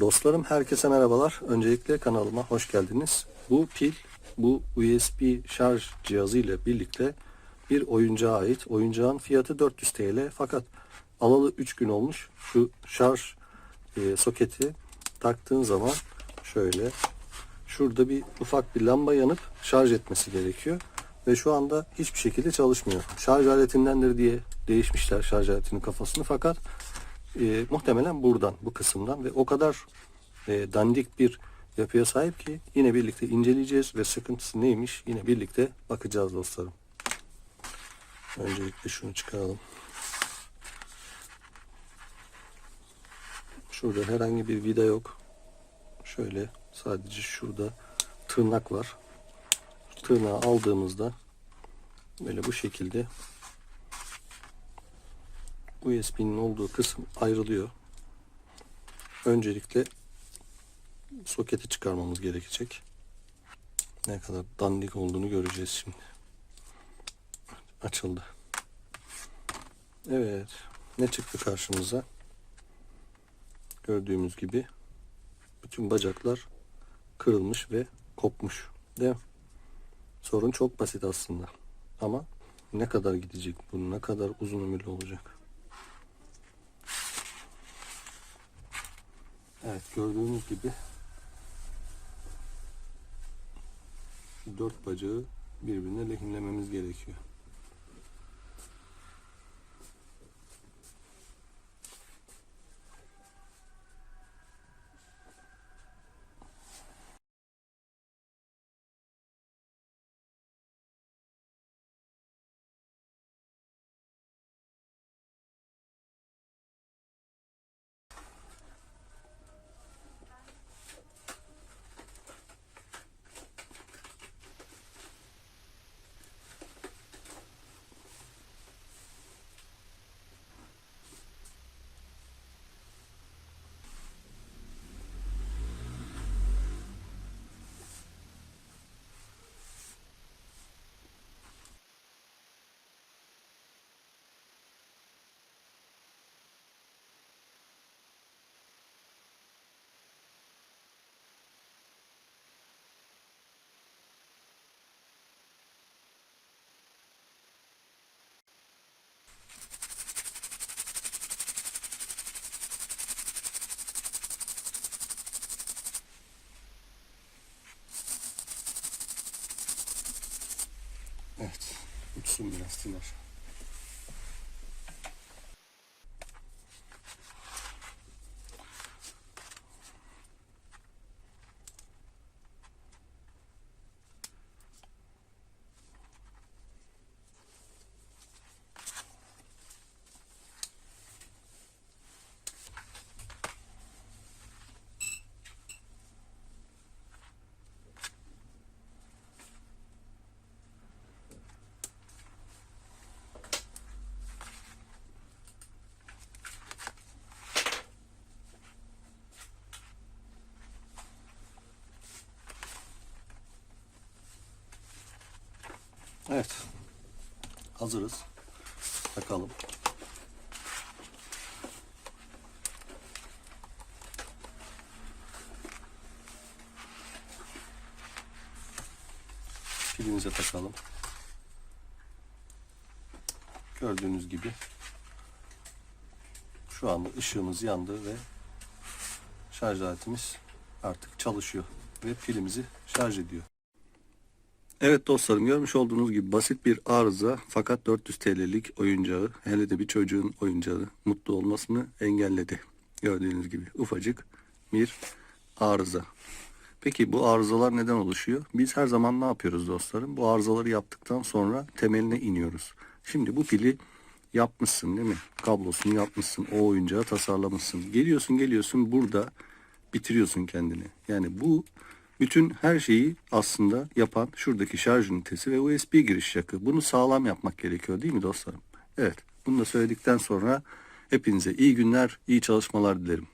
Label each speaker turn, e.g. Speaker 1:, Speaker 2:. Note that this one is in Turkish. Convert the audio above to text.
Speaker 1: Dostlarım herkese merhabalar. Öncelikle kanalıma hoş geldiniz. Bu pil, bu USB şarj cihazı ile birlikte bir oyuncağa ait. Oyuncağın fiyatı 400 TL fakat alalı 3 gün olmuş. Şu şarj e, soketi taktığın zaman şöyle şurada bir ufak bir lamba yanıp şarj etmesi gerekiyor. Ve şu anda hiçbir şekilde çalışmıyor. Şarj aletindendir diye değişmişler şarj aletinin kafasını fakat e, muhtemelen buradan bu kısımdan ve o kadar e, dandik bir yapıya sahip ki yine birlikte inceleyeceğiz ve sıkıntısı neymiş yine birlikte bakacağız dostlarım. Öncelikle şunu çıkaralım. Şurada herhangi bir vida yok. Şöyle sadece şurada tırnak var. Tırnağı aldığımızda böyle bu şekilde USB'nin olduğu kısım ayrılıyor. Öncelikle soketi çıkarmamız gerekecek. Ne kadar dandik olduğunu göreceğiz şimdi. Açıldı. Evet. Ne çıktı karşımıza? Gördüğümüz gibi bütün bacaklar kırılmış ve kopmuş. Değil mi? Sorun çok basit aslında. Ama ne kadar gidecek bu? Ne kadar uzun ömürlü olacak? Evet gördüğünüz gibi dört bacağı birbirine lehimlememiz gerekiyor. Evet. Uçsun biraz Tiner. Evet. Hazırız. Takalım. Pilimize takalım. Gördüğünüz gibi şu anda ışığımız yandı ve şarj aletimiz artık çalışıyor ve pilimizi şarj ediyor. Evet dostlarım görmüş olduğunuz gibi basit bir arıza fakat 400 TL'lik oyuncağı hele de bir çocuğun oyuncağı mutlu olmasını engelledi. Gördüğünüz gibi ufacık bir arıza. Peki bu arızalar neden oluşuyor? Biz her zaman ne yapıyoruz dostlarım? Bu arızaları yaptıktan sonra temeline iniyoruz. Şimdi bu pili yapmışsın değil mi? Kablosunu yapmışsın. O oyuncağı tasarlamışsın. Geliyorsun geliyorsun burada bitiriyorsun kendini. Yani bu bütün her şeyi aslında yapan şuradaki şarj ünitesi ve USB giriş jackı. Bunu sağlam yapmak gerekiyor değil mi dostlarım? Evet. Bunu da söyledikten sonra hepinize iyi günler, iyi çalışmalar dilerim.